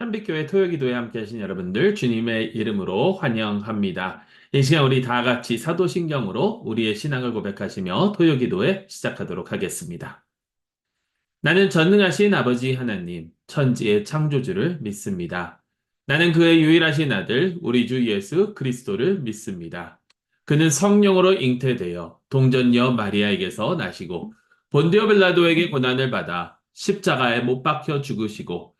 한빛교회 토요기도에 함께 하신 여러분들 주님의 이름으로 환영합니다. 이 시간 우리 다 같이 사도신경으로 우리의 신앙을 고백하시며 토요기도에 시작하도록 하겠습니다. 나는 전능하신 아버지 하나님, 천지의 창조주를 믿습니다. 나는 그의 유일하신 아들, 우리 주 예수 그리스도를 믿습니다. 그는 성령으로 잉태되어 동전녀 마리아에게서 나시고 본디오 빌라도에게 고난을 받아 십자가에 못 박혀 죽으시고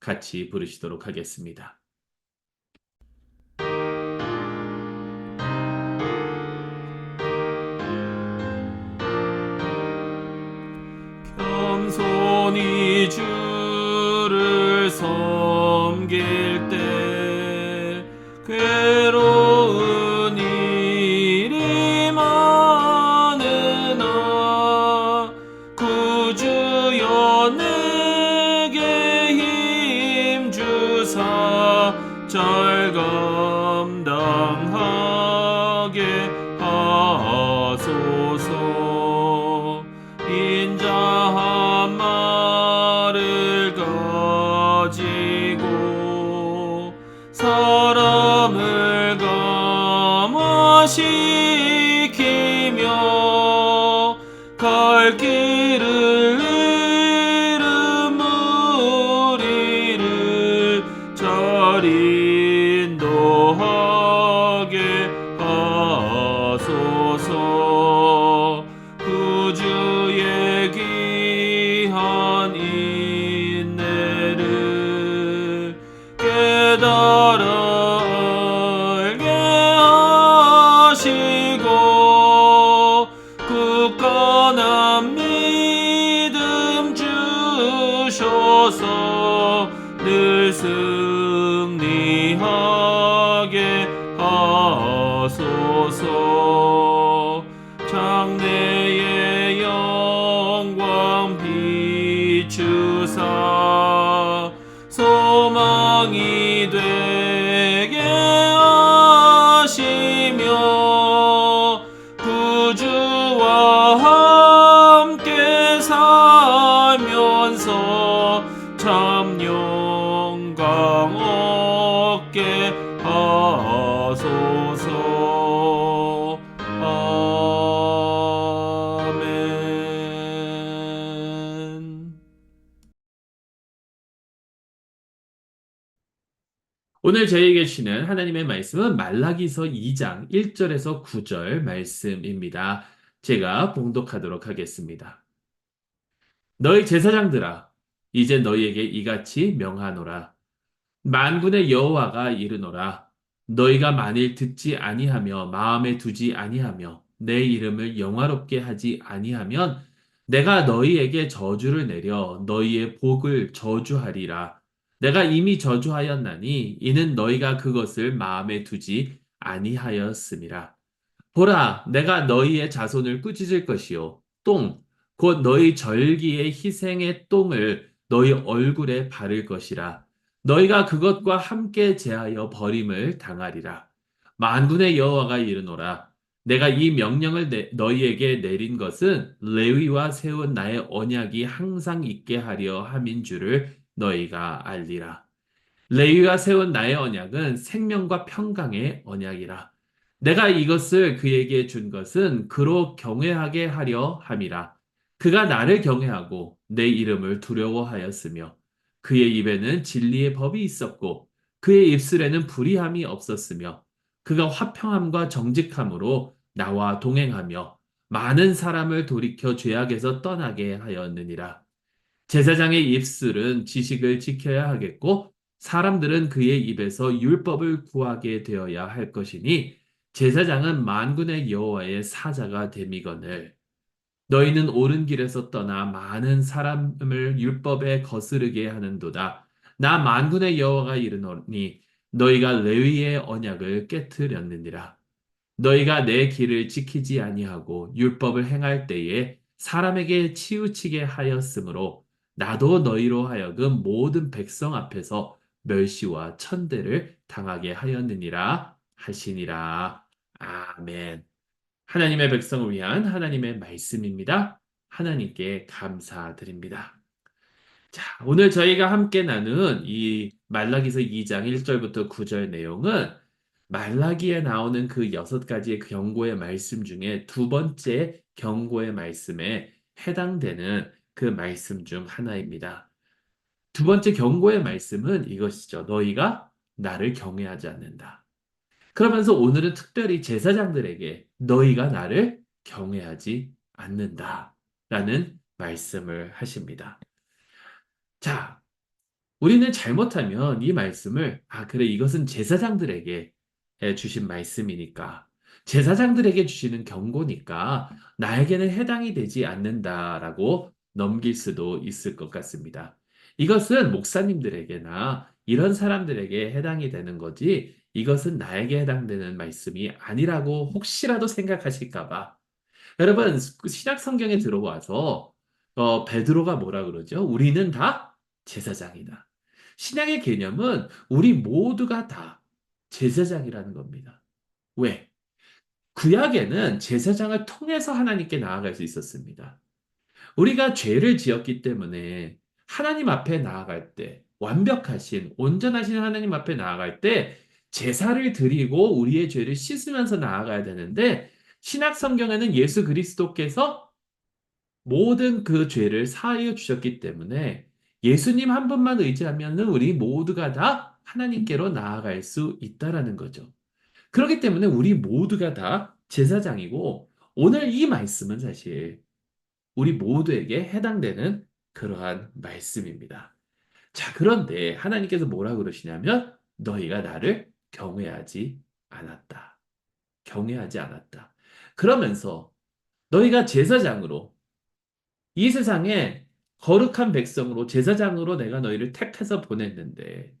같이 부르시도록 하겠습니다. 겸손히 주를 섬길 때 오늘 저희에게 주시는 하나님의 말씀은 말라기서 2장 1절에서 9절 말씀입니다. 제가 봉독하도록 하겠습니다. 너희 제사장들아 이제 너희에게 이같이 명하노라 만군의 여호와가 이르노라 너희가 만일 듣지 아니하며 마음에 두지 아니하며 내 이름을 영화롭게 하지 아니하면 내가 너희에게 저주를 내려 너희의 복을 저주하리라 내가 이미 저주하였나니 이는 너희가 그것을 마음에 두지 아니하였음이라 보라 내가 너희의 자손을 꾸짖을 것이요 똥 곧 너희 절기의 희생의 똥을 너희 얼굴에 바를 것이라. 너희가 그것과 함께 제하여 버림을 당하리라. 만군의 여호와가 이르노라. 내가 이 명령을 내- 너희에게 내린 것은 레위와 세운 나의 언약이 항상 있게 하려 함인 줄을 너희가 알리라. 레위와 세운 나의 언약은 생명과 평강의 언약이라. 내가 이것을 그에게 준 것은 그로 경외하게 하려 함이라. 그가 나를 경외하고 내 이름을 두려워하였으며 그의 입에는 진리의 법이 있었고 그의 입술에는 불의함이 없었으며 그가 화평함과 정직함으로 나와 동행하며 많은 사람을 돌이켜 죄악에서 떠나게 하였느니라. 제사장의 입술은 지식을 지켜야 하겠고 사람들은 그의 입에서 율법을 구하게 되어야 할 것이니 제사장은 만군의 여호와의 사자가 됨이거늘 너희는 옳은 길에서 떠나 많은 사람을 율법에 거스르게 하는도다. 나 만군의 여호와가 이르노니 너희가 레위의 언약을 깨뜨렸느니라. 너희가 내 길을 지키지 아니하고 율법을 행할 때에 사람에게 치우치게 하였으므로 나도 너희로 하여금 모든 백성 앞에서 멸시와 천대를 당하게 하였느니라 하시니라. 아멘. 하나님의 백성을 위한 하나님의 말씀입니다. 하나님께 감사드립니다. 자, 오늘 저희가 함께 나눈 이 말라기서 2장 1절부터 9절 내용은 말라기에 나오는 그 여섯 가지의 경고의 말씀 중에 두 번째 경고의 말씀에 해당되는 그 말씀 중 하나입니다. 두 번째 경고의 말씀은 이것이죠. 너희가 나를 경외하지 않는다. 그러면서 오늘은 특별히 제사장들에게 너희가 나를 경외하지 않는다. 라는 말씀을 하십니다. 자, 우리는 잘못하면 이 말씀을, 아, 그래, 이것은 제사장들에게 주신 말씀이니까, 제사장들에게 주시는 경고니까, 나에게는 해당이 되지 않는다라고 넘길 수도 있을 것 같습니다. 이것은 목사님들에게나 이런 사람들에게 해당이 되는 거지, 이것은 나에게 해당되는 말씀이 아니라고 혹시라도 생각하실까봐. 여러분, 신약 성경에 들어와서, 어, 베드로가 뭐라 그러죠? 우리는 다 제사장이다. 신약의 개념은 우리 모두가 다 제사장이라는 겁니다. 왜? 구약에는 제사장을 통해서 하나님께 나아갈 수 있었습니다. 우리가 죄를 지었기 때문에 하나님 앞에 나아갈 때, 완벽하신, 온전하신 하나님 앞에 나아갈 때, 제사를 드리고 우리의 죄를 씻으면서 나아가야 되는데, 신약 성경에는 예수 그리스도께서 모든 그 죄를 사하여 주셨기 때문에 예수님 한 분만 의지하면 우리 모두가 다 하나님께로 나아갈 수 있다라는 거죠. 그렇기 때문에 우리 모두가 다 제사장이고 오늘 이 말씀은 사실 우리 모두에게 해당되는 그러한 말씀입니다. 자, 그런데 하나님께서 뭐라 그러시냐면 너희가 나를 경외하지 않았다. 경외하지 않았다. 그러면서 너희가 제사장으로 이 세상에 거룩한 백성으로 제사장으로 내가 너희를 택해서 보냈는데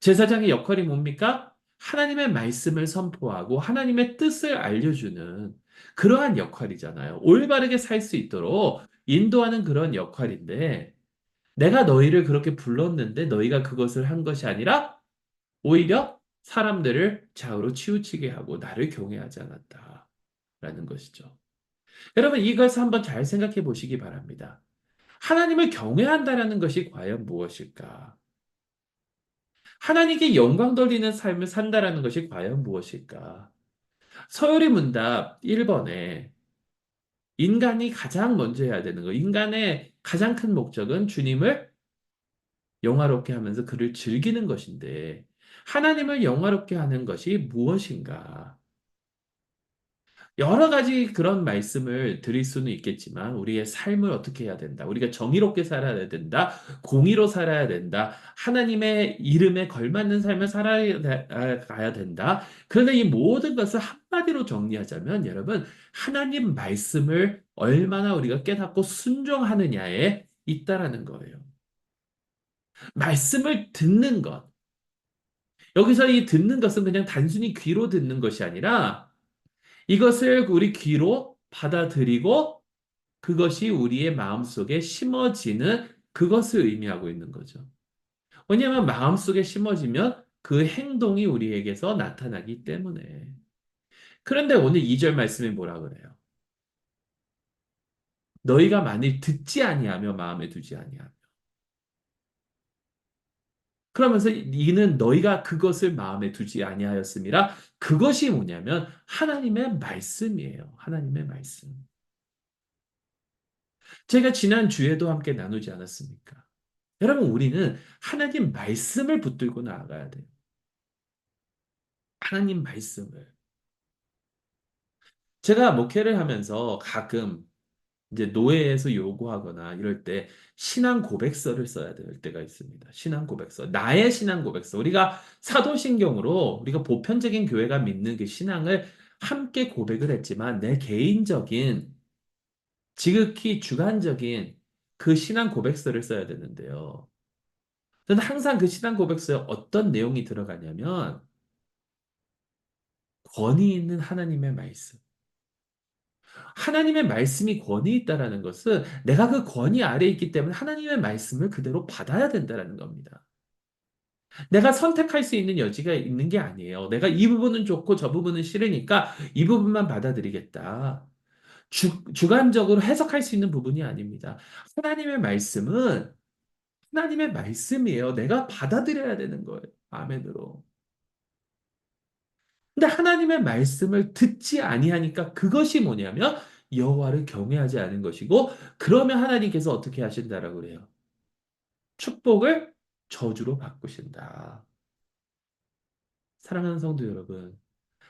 제사장의 역할이 뭡니까? 하나님의 말씀을 선포하고 하나님의 뜻을 알려주는 그러한 역할이잖아요. 올바르게 살 수 있도록 인도하는 그런 역할인데 내가 너희를 그렇게 불렀는데 너희가 그것을 한 것이 아니라 오히려 사람들을 좌우로 치우치게 하고 나를 경외하지 않았다 라는 것이죠. 여러분 이것을 한번 잘 생각해 보시기 바랍니다. 하나님을 경외한다라는 것이 과연 무엇일까? 하나님께 영광 돌리는 삶을 산다라는 것이 과연 무엇일까? 서열의 문답 1번에 인간이 가장 먼저 해야 되는 거, 인간의 가장 큰 목적은 주님을 영화롭게 하면서 그를 즐기는 것인데, 하나님을 영화롭게 하는 것이 무엇인가? 여러 가지 그런 말씀을 드릴 수는 있겠지만 우리의 삶을 어떻게 해야 된다. 우리가 정의롭게 살아야 된다. 공의로 살아야 된다. 하나님의 이름에 걸맞는 삶을 살아가야 된다. 그런데 이 모든 것을 한마디로 정리하자면 여러분 하나님 말씀을 얼마나 우리가 깨닫고 순종하느냐에 있다라는 거예요. 말씀을 듣는 것. 여기서 이 듣는 것은 그냥 단순히 귀로 듣는 것이 아니라 이것을 우리 귀로 받아들이고 그것이 우리의 마음속에 심어지는 그것을 의미하고 있는 거죠. 왜냐하면 마음속에 심어지면 그 행동이 우리에게서 나타나기 때문에. 그런데 오늘 2절 말씀이 뭐라 그래요? 너희가 만일 듣지 아니하며 마음에 두지 아니하며 그러면서 이는 너희가 그것을 마음에 두지 아니하였음이라 그것이 뭐냐면 하나님의 말씀이에요. 하나님의 말씀. 제가 지난 주에도 함께 나누지 않았습니까? 여러분 우리는 하나님 말씀을 붙들고 나아가야 돼요. 하나님 말씀을. 제가 목회를 하면서 가끔 이제 노예에서 요구하거나 이럴 때 신앙 고백서를 써야 될 때가 있습니다. 신앙 고백서. 나의 신앙 고백서. 우리가 사도신경으로 우리가 보편적인 교회가 믿는 그 신앙을 함께 고백을 했지만 내 개인적인 지극히 주관적인 그 신앙 고백서를 써야 되는데요. 저는 항상 그 신앙 고백서에 어떤 내용이 들어가냐면 권위 있는 하나님의 말씀. 하나님의 말씀이 권위 있다라는 것은 내가 그 권위 아래에 있기 때문에 하나님의 말씀을 그대로 받아야 된다라는 겁니다. 내가 선택할 수 있는 여지가 있는 게 아니에요. 내가 이 부분은 좋고 저 부분은 싫으니까 이 부분만 받아들이겠다. 주, 주관적으로 해석할 수 있는 부분이 아닙니다. 하나님의 말씀은 하나님의 말씀이에요. 내가 받아들여야 되는 거예요. 아멘으로. 근데 하나님의 말씀을 듣지 아니하니까 그것이 뭐냐면 여호와를 경외하지 않은 것이고 그러면 하나님께서 어떻게 하신다라고 그래요? 축복을 저주로 바꾸신다. 사랑하는 성도 여러분,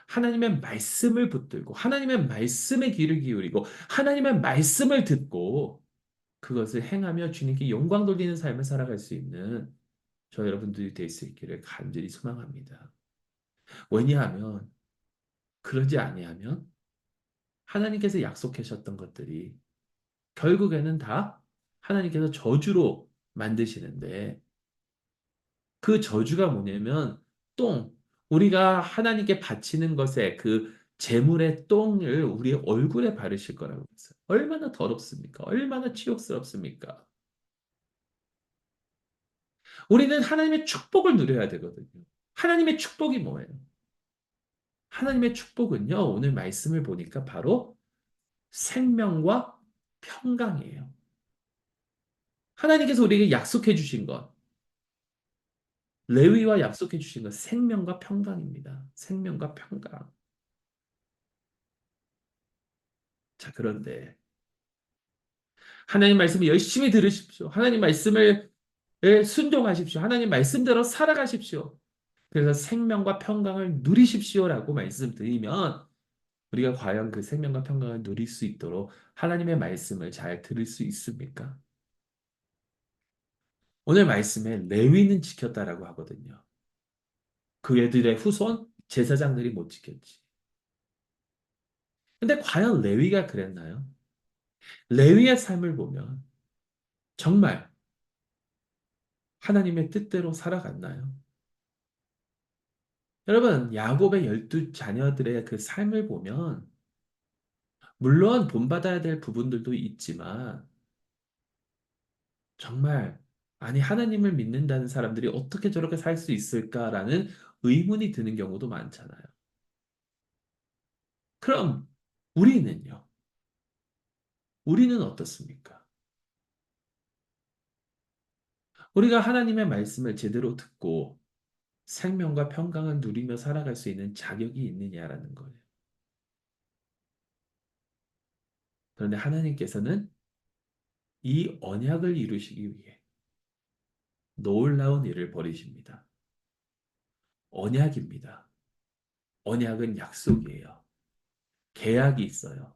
하나님의 말씀을 붙들고 하나님의 말씀에 귀를 기울이고 하나님의 말씀을 듣고 그것을 행하며 주님께 영광 돌리는 삶을 살아갈 수 있는 저 여러분들이 될 수 있기를 간절히 소망합니다. 왜냐하면 그러지 아니하면 하나님께서 약속하셨던 것들이 결국에는 다 하나님께서 저주로 만드시는데 그 저주가 뭐냐면 똥 우리가 하나님께 바치는 것에 그 재물의 똥을 우리 얼굴에 바르실 거라고 했어요. 얼마나 더럽습니까? 얼마나 치욕스럽습니까? 우리는 하나님의 축복을 누려야 되거든요. 하나님의 축복이 뭐예요? 하나님의 축복은요, 오늘 말씀을 보니까 바로 생명과 평강이에요. 하나님께서 우리에게 약속해 주신 것, 레위와 약속해 주신 것, 생명과 평강입니다. 생명과 평강. 자, 그런데 하나님 말씀을 열심히 들으십시오. 하나님 말씀을 순종하십시오. 하나님 말씀대로 살아가십시오. 그래서 생명과 평강을 누리십시오라고 말씀드리면 우리가 과연 그 생명과 평강을 누릴 수 있도록 하나님의 말씀을 잘 들을 수 있습니까? 오늘 말씀에 레위는 지켰다라고 하거든요. 그 애들의 후손 제사장들이 못 지켰지. 근데 과연 레위가 그랬나요? 레위의 삶을 보면 정말 하나님의 뜻대로 살아갔나요? 여러분, 야곱의 열두 자녀들의 그 삶을 보면 물론 본받아야 될 부분들도 있지만 정말 아니 하나님을 믿는다는 사람들이 어떻게 저렇게 살 수 있을까라는 의문이 드는 경우도 많잖아요. 그럼 우리는요? 우리는 어떻습니까? 우리가 하나님의 말씀을 제대로 듣고 생명과 평강을 누리며 살아갈 수 있는 자격이 있느냐라는 거예요. 그런데 하나님께서는 이 언약을 이루시기 위해 놀라운 일을 벌이십니다. 언약입니다. 언약은 약속이에요. 계약이 있어요.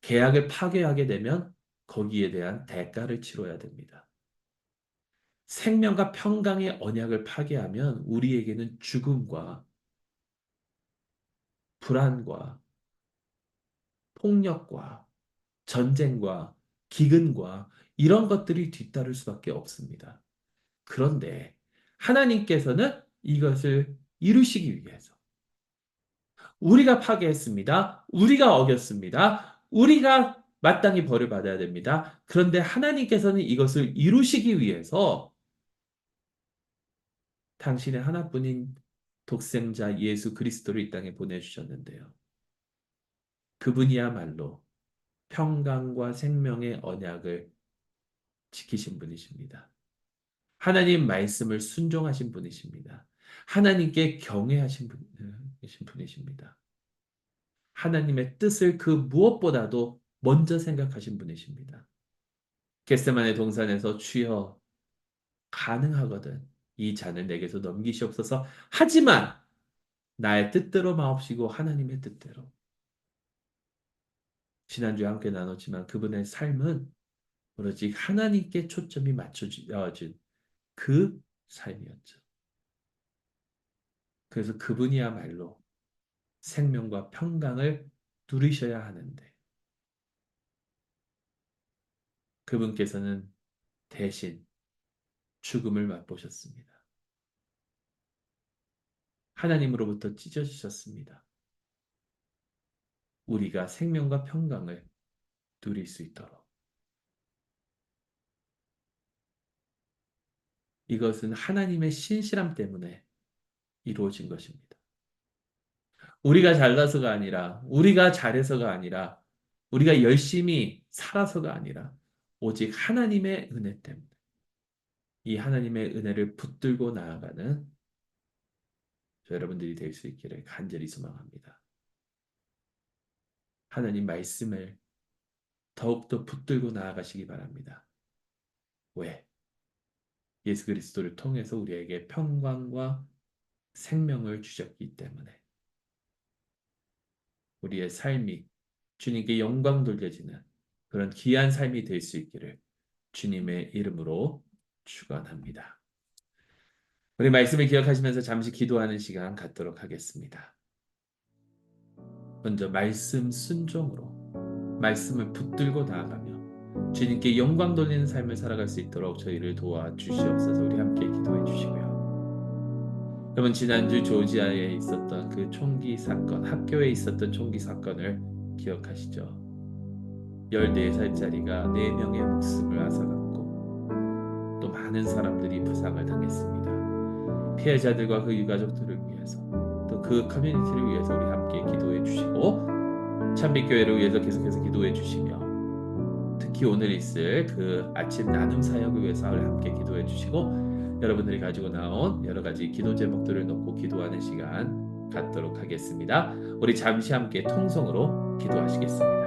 계약을 파괴하게 되면 거기에 대한 대가를 치러야 됩니다. 생명과 평강의 언약을 파괴하면 우리에게는 죽음과 불안과 폭력과 전쟁과 기근과 이런 것들이 뒤따를 수밖에 없습니다. 그런데 하나님께서는 이것을 이루시기 위해서 우리가 파괴했습니다. 우리가 어겼습니다. 우리가 마땅히 벌을 받아야 됩니다. 그런데 하나님께서는 이것을 이루시기 위해서 당신의 하나뿐인 독생자 예수 그리스도를 이 땅에 보내주셨는데요. 그분이야말로 평강과 생명의 언약을 지키신 분이십니다. 하나님 말씀을 순종하신 분이십니다. 하나님께 경외하신 분이십니다. 하나님의 뜻을 그 무엇보다도 먼저 생각하신 분이십니다. 겟세만의 동산에서 주여 가능하거든 이 잔을 내게서 넘기시옵소서. 하지만 나의 뜻대로 마옵시고 하나님의 뜻대로. 지난주에 함께 나눴지만 그분의 삶은 오로지 하나님께 초점이 맞춰진 그 삶이었죠. 그래서 그분이야말로 생명과 평강을 누리셔야 하는데 그분께서는 대신 죽음을 맛보셨습니다. 하나님으로부터 찢어지셨습니다. 우리가 생명과 평강을 누릴 수 있도록. 이것은 하나님의 신실함 때문에 이루어진 것입니다. 우리가 잘나서가 아니라, 우리가 잘해서가 아니라, 우리가 열심히 살아서가 아니라, 오직 하나님의 은혜 때문에 이 하나님의 은혜를 붙들고 나아가는 여러분들이 될 수 있기를 간절히 소망합니다. 하나님 말씀을 더욱더 붙들고 나아가시기 바랍니다. 왜? 예수 그리스도를 통해서 우리에게 평강과 생명을 주셨기 때문에 우리의 삶이 주님께 영광 돌려지는 그런 귀한 삶이 될 수 있기를 주님의 이름으로 축원합니다. 우리 말씀을 기억하시면서 잠시 기도하는 시간 갖도록 하겠습니다. 먼저 말씀 순종으로 말씀을 붙들고 나아가며 주님께 영광 돌리는 삶을 살아갈 수 있도록 저희를 도와주시옵소서 우리 함께 기도해 주시고요. 여러분 지난주 조지아에 있었던 그 총기 사건, 학교에 있었던 총기 사건을 기억하시죠? 14살짜리가 4명의 목숨을 앗아갔고 또 많은 사람들이 부상을 당했습니다. 피해자들과 그 유가족들을 위해서 또 그 커뮤니티를 위해서 우리 함께 기도해 주시고 참빛교회를 위해서 계속해서 기도해 주시며 특히 오늘 있을 그 아침 나눔 사역을 위해서 우리 함께 기도해 주시고 여러분들이 가지고 나온 여러 가지 기도 제목들을 놓고 기도하는 시간 갖도록 하겠습니다. 우리 잠시 함께 통성으로 기도하시겠습니다.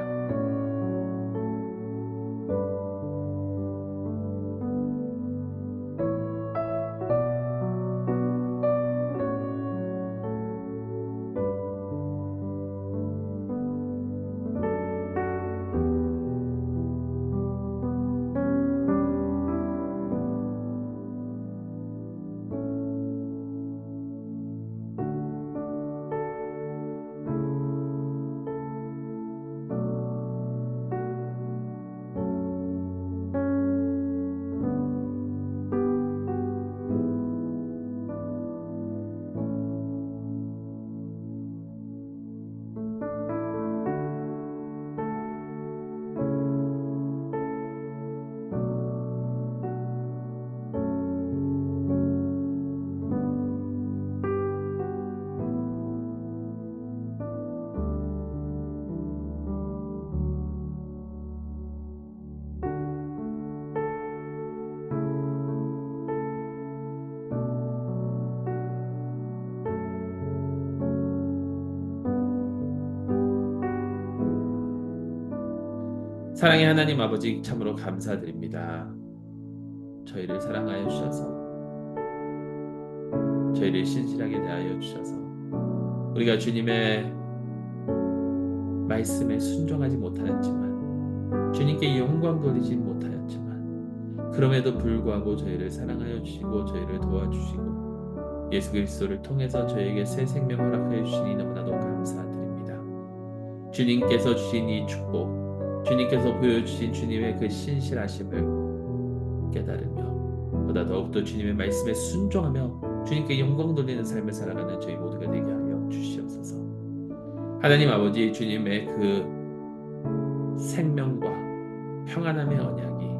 사랑의 하나님 아버지 참으로 감사드립니다. 저희를 사랑하여 주셔서 저희를 신실하게 대하여 주셔서 우리가 주님의 말씀에 순종하지 못하였지만 주님께 영광 돌리지 못하였지만 그럼에도 불구하고 저희를 사랑하여 주시고 저희를 도와주시고 예수 그리스도를 통해서 저에게 새 생명 허락하여 주시니 너무나도 감사드립니다. 주님께서 주신 이 축복 주님께서 보여주신 주님의 그 신실하심을 깨달으며 보다 더욱더 주님의 말씀에 순종하며 주님께 영광 돌리는 삶을 살아가는 저희 모두가 되게 하여 주시옵소서. 하나님 아버지 주님의 그 생명과 평안함의 언약이 이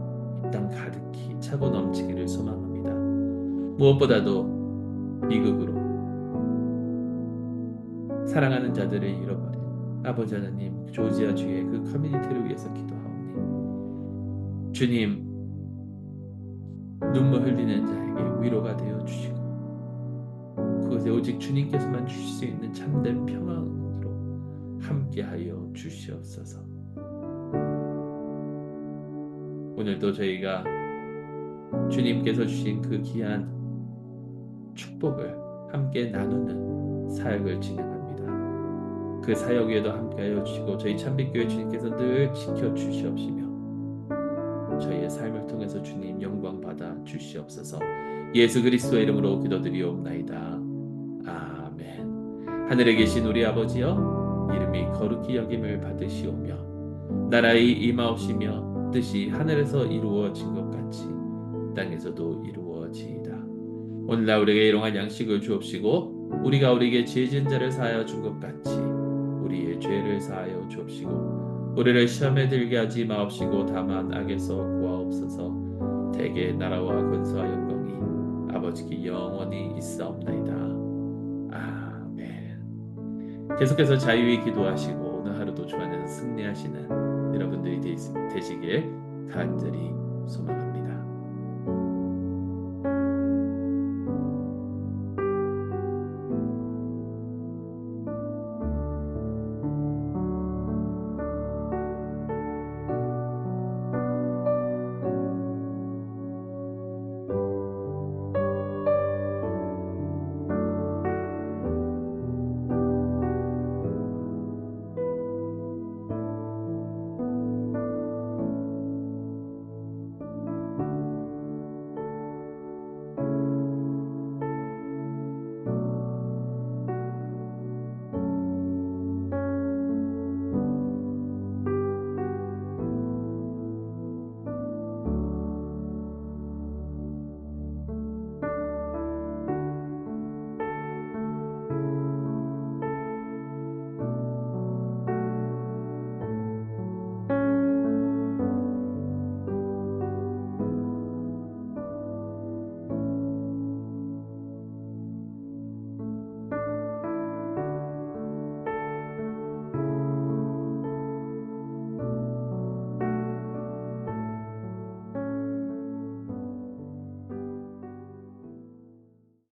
땅 가득히 차고 넘치기를 소망합니다. 무엇보다도 비극으로 사랑하는 자들을 잃어버린 아버지 하나님 조지아 주의 그 커뮤니티를 위해서 기도하오니 주님 눈물 흘리는 자에게 위로가 되어 주시고 그것에 오직 주님께서만 주실 수 있는 참된 평안으로 함께하여 주시옵소서. 오늘도 저희가 주님께서 주신 그 귀한 축복을 함께 나누는 사역을 진행합니다. 그 사역 위에도 함께하여 주시고 저희 참빛교회 주님께서 늘 지켜 주시옵시며 저희의 삶을 통해서 주님 영광 받아 주시옵소서. 예수 그리스도의 이름으로 기도드리옵나이다. 아멘. 하늘에 계신 우리 아버지여 이름이 거룩히 여김을 받으시오며 나라의 임하옵시며 뜻이 하늘에서 이루어진 것 같이 땅에서도 이루어지이다. 오늘날 우리에게 일용할 양식을 주옵시고 우리가 우리에게 죄진 자를 사하여 준 것 같이 우리의 죄를 사하여 주옵시고 우리를 시험에 들게 하지 마옵시고 다만 악에서 구하옵소서 대개 나라와 권세와 영광이 아버지께 영원히 있사옵나이다. 아멘. 계속해서 자유히 기도하시고 오늘 하루도 주 안에서 승리하시는 여러분들이 되시길 간절히 소망합니다.